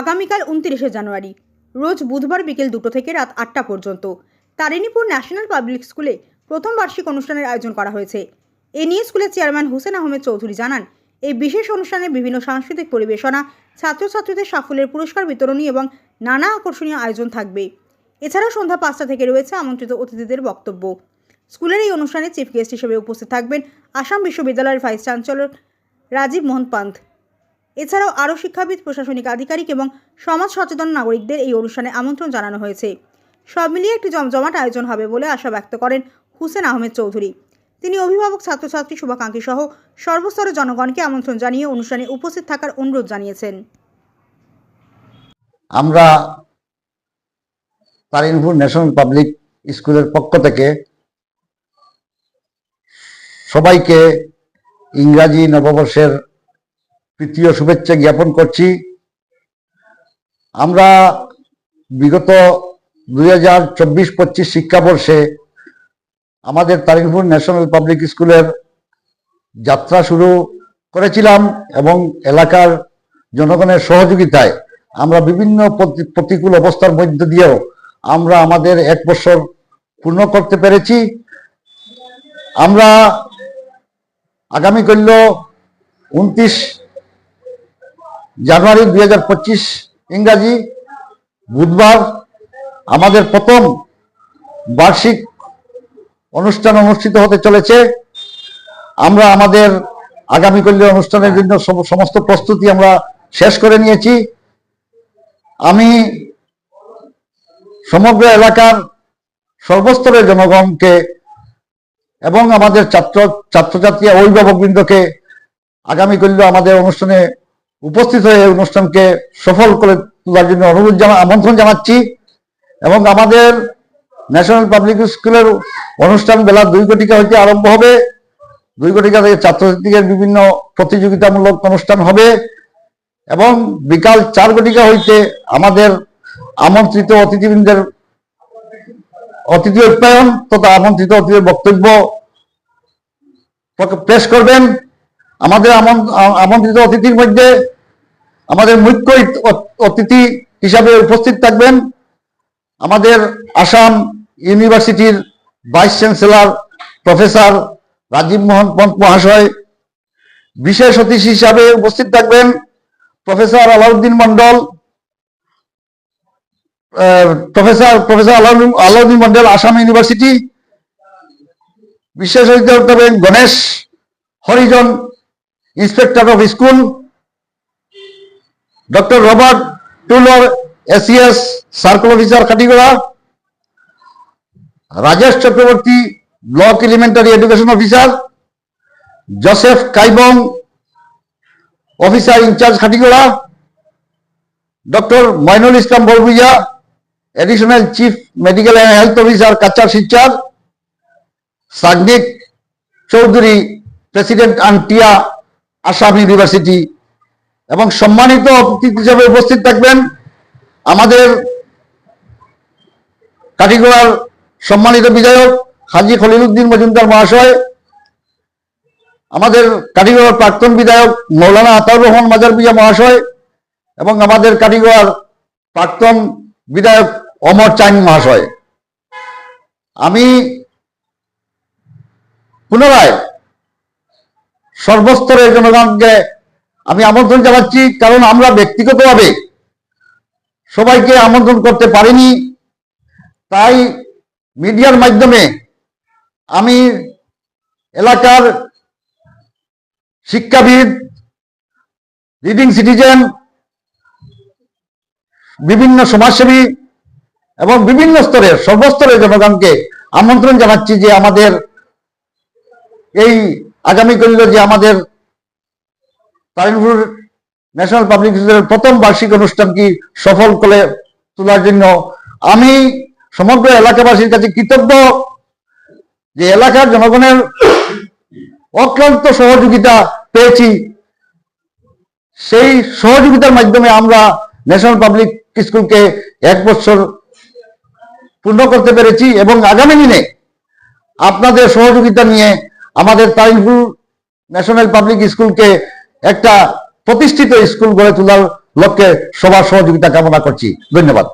আগামীকাল উনত্রিশে জানুয়ারি, রোজ বুধবার বিকেল দুটো থেকে রাত আটটা পর্যন্ত। তারিণীপুর ন্যাশনাল পাবলিক স্কুলে প্রথম বার্ষিক অনুষ্ঠানের আয়োজন করা হয়েছে। এ নিয়ে স্কুলের চেয়ারম্যান হোসেন আহমেদ চৌধুরী জানান, এই বিশেষ অনুষ্ঠানে বিভিন্ন সাংস্কৃতিক পরিবেশনা, ছাত্রছাত্রীদের সাফল্যের পুরস্কার বিতরণী এবং নানা আকর্ষণীয় আয়োজন থাকবে। এছাড়াও সন্ধ্যা পাঁচটা থেকে রয়েছে আমন্ত্রিত অতিথিদের বক্তব্য। স্কুলের এই অনুষ্ঠানে চিফ গেস্ট হিসেবে উপস্থিত থাকবেন আসাম বিশ্ববিদ্যালয়ের ভাইস চ্যান্সেলর রাজীব মোহন পান্থ। এছাড়াও আরও শিক্ষাবিদ, প্রশাসনিক আধিকারিক এবং সমাজ সচেতন নাগরিকদের এই অনুষ্ঠানে আমন্ত্রণ জানানো হয়েছে। সব মিলিয়ে একটি জমজমাট আয়োজন হবে বলে আশা ব্যক্ত করেন হুসেন আহমেদ চৌধুরী। তিনি অভিভাবক, ছাত্রছাত্রী শুভাকাঙ্ক্ষী সহ সর্বস্তরের জনগণকে আমন্ত্রণ জানিয়ে অনুষ্ঠানে উপস্থিত থাকার অনুরোধ জানিয়েছেন। আমরা তারিনপুর ন্যাশনাল পাবলিক স্কুলের পক্ষ থেকে সবাইকে ইংরাজি নববর্ষের তৃতীয় শুভেচ্ছা জ্ঞাপন করছি। আমরা বিগত দুই হাজার চব্বিশ পঁচিশ শিক্ষাবর্ষে আমাদের তারিনপুর ন্যাশনাল পাবলিক স্কুলের যাত্রা শুরু করেছিলাম এবং এলাকার জনগণের সহযোগিতায় আমরা বিভিন্ন প্রতিকূল অবস্থার মধ্য দিয়েও আমরা আমাদের এক বছর পূর্ণ করতে পেরেছি। আমরা আগামী করল উনত্রিশ জানুয়ারি দুই হাজার পঁচিশ, ইংরাজি বুধবার আমাদের প্রথম বার্ষিক অনুষ্ঠান অনুষ্ঠিত হতে চলেছে। আমরা আমাদের আগামী কল্য অনুষ্ঠানের জন্য সম- সমস্ত প্রস্তুতি আমরা শেষ করে নিয়েছি। আমি সমগ্র এলাকার সর্বস্তরের জনগণকে এবং আমাদের ছাত্র, ছাত্রছাত্রী অভিভাবকবৃন্দকে আগামী কল্য আমাদের অনুষ্ঠানে উপস্থিত হয়ে এই অনুষ্ঠানকে সফল করে তোলার জন্য অনুরোধ জানা, আমন্ত্রণ জানাচ্ছি এবং আমাদের ন্যাশনাল পাবলিক স্কুলের অনুষ্ঠান বেলা দুই কোটিকা হইতে আরম্ভ হবে। দুই কোটিকা থেকে ছাত্রছাত্রীদের বিভিন্ন প্রতিযোগিতামূলক অনুষ্ঠান হবে এবং বিকাল চার কোটিকা হইতে আমাদের আমন্ত্রিত অতিথিবৃন্দের অতিথি উৎপায়ন তথা আমন্ত্রিত অতিথির বক্তব্য পেশ করবেন। আমাদের আমন- আমন্ত্রিত অতিথির মধ্যে আমাদের মুখ্য অতিথি হিসাবে উপস্থিত থাকবেন। আমাদের আসাম ইউনিভার্সিটির vice chancellor professor Rajib Mohan Pant মহাশয়, বিশেষ অতিথি হিসাবে উপস্থিত থাকবেন professor Alauddin Mondal professor professor Alauddin Alauddin Mondal Assam university, বিশেষ অতিথি থাকবেন Ganesh, Harijan, inspector of school doctor Robert Tulor ACS circle officer Katigorah Rajesh Chakraborty block elementary education officer Joseph Kaibong officer in charge Katigorah doctor Mainul Islam Barbhuiya additional chief medical and health officer Cachar Silchar Sagnik Choudhury president আন্টিয়া Assam university এবং সম্মানিত অতিথি হিসেবে উপস্থিত থাকবেন আমাদের কাটিগড়ার সম্মানিত বিধায়ক হাজি খলিলুদ্দিন মজুমদার মহাশয়, আমাদের কাটিগড়ার প্রাক্তন বিধায়ক মৌলানা আতাউর রহমান মাজার মহাশয় এবং আমাদের কাটিগড়ার প্রাক্তন বিধায়ক অমর চাইন মহাশয়। আমি পুনরায় সর্বস্তরের জনগণকে আমি আমন্ত্রণ জানাচ্ছি, কারণ আমরা ব্যক্তিগতভাবে সবাইকে আমন্ত্রণ করতে পারিনি। তাই মিডিয়ার মাধ্যমে আমি এলাকার শিক্ষাবিদ লিডিং সিটিজেন বিভিন্ন সমাজসেবী এবং বিভিন্ন স্তরের, সর্বস্তরের জনগণকে আমন্ত্রণ জানাচ্ছি যে আমাদের এই আগামী যে আমাদের তারিনপুর ন্যাশনাল পাবলিক স্কুলের প্রথম বার্ষিক অনুষ্ঠানটি সফল করে তোলার জন্য? আমি সমগ্র এলাকাবাসীর কাছে কৃতজ্ঞ যে এলাকার জনগণের অক্লান্ত সহযোগিতা পেয়েছি। সেই সহযোগিতার মাধ্যমে আমরা ন্যাশনাল পাবলিক স্কুলকে এক বছর পূর্ণ করতে পেরেছি এবং আগামী দিনে আপনাদের সহযোগিতা নিয়ে আমাদের তারিনপুর ন্যাশনাল পাবলিক স্কুলকে একটা প্রতিষ্ঠিত স্কুল গড়ে তোলার লক্ষ্যে সবার সহযোগিতা কামনা করছি। ধন্যবাদ।